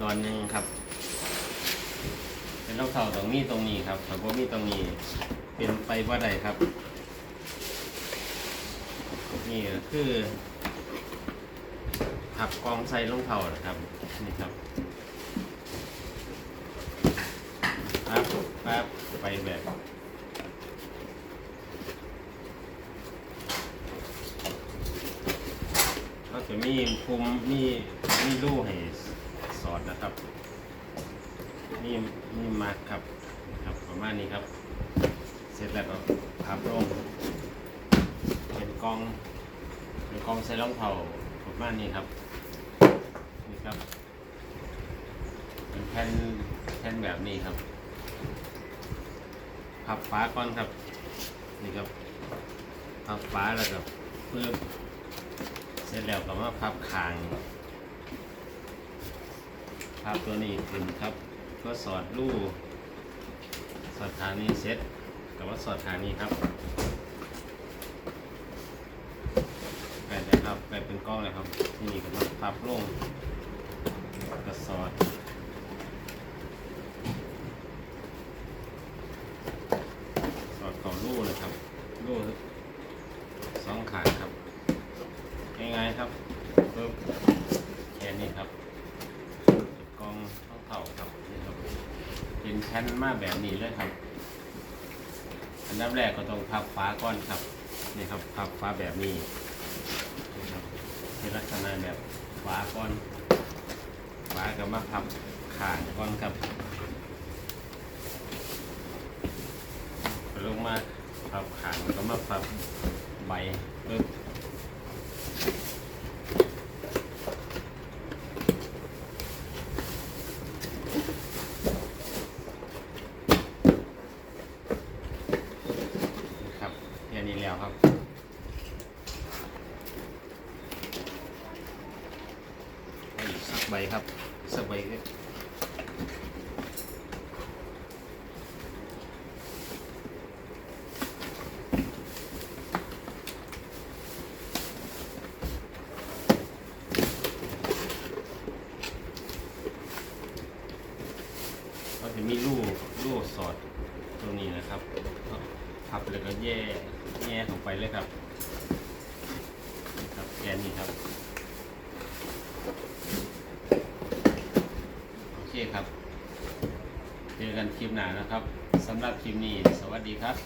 ดอนหนึงครับ เป็นรองเท้าตรงนี้ตรงนี้ครับแต่ว่ามีตรงนี้เป็นไปว่าใดครับ นี่คือขับกองใส่รองเท้านะครับนี่ครับปั๊บปั๊บไปแบบ จะมีคุมมีมีรูให้สอดนะครับนี่นี่มาครับครับประมาณนี้ครับ เสร็จแล้วก็พับลงเป็นกองเป็นกองใส่รองเท้าประมาณนี้ครับนี่ครับเป็นแผ่นแผ่นแบบนี้ครับพับฟ้าก่อนครับนี่ครับพับฟ้าแล้วก็เพิ่ม เสร็จแล้วก็มาพับคางพับตัวนี้ขึ้นครับ ก็สอดรูสอดทางนี้เสร็จกับว่าสอดทางนี้ครับแปดเลยครับแปดเป็นกล้องเลยครับ ที่นี่ก็มาพับลงก็สอดสอดเข่ารูนะครับรูสองขาครับายครับปึ๊บแค่นี้ครับกองท้องเข่าครับนี่ครับเป็นแผ่นมาแบบนี้เลยครับ อันดับแรกก็ต้องพับฟ้าก้อนครับนี่ครับพับฟ้าแบบนี้นี่ครับเป็นลักษณะแบบฟ้าก้อนฟ้าก็มาพับขางก้อนครับลงมาพับขางแล้วก็มาพับใบปึ๊บแค่นี้แล้วครับให้อีกสักใบครับสักใบก็ก็จะมีรูรูสอดตรงนี้นะครับ ครับแล้วก็แย่แย่ลงไปเลยครับครับแกนนี่ครับ โอเคครับ เจอกันคลิปหน้านะครับสำหรับคลิปนี้ สวัสดีครับ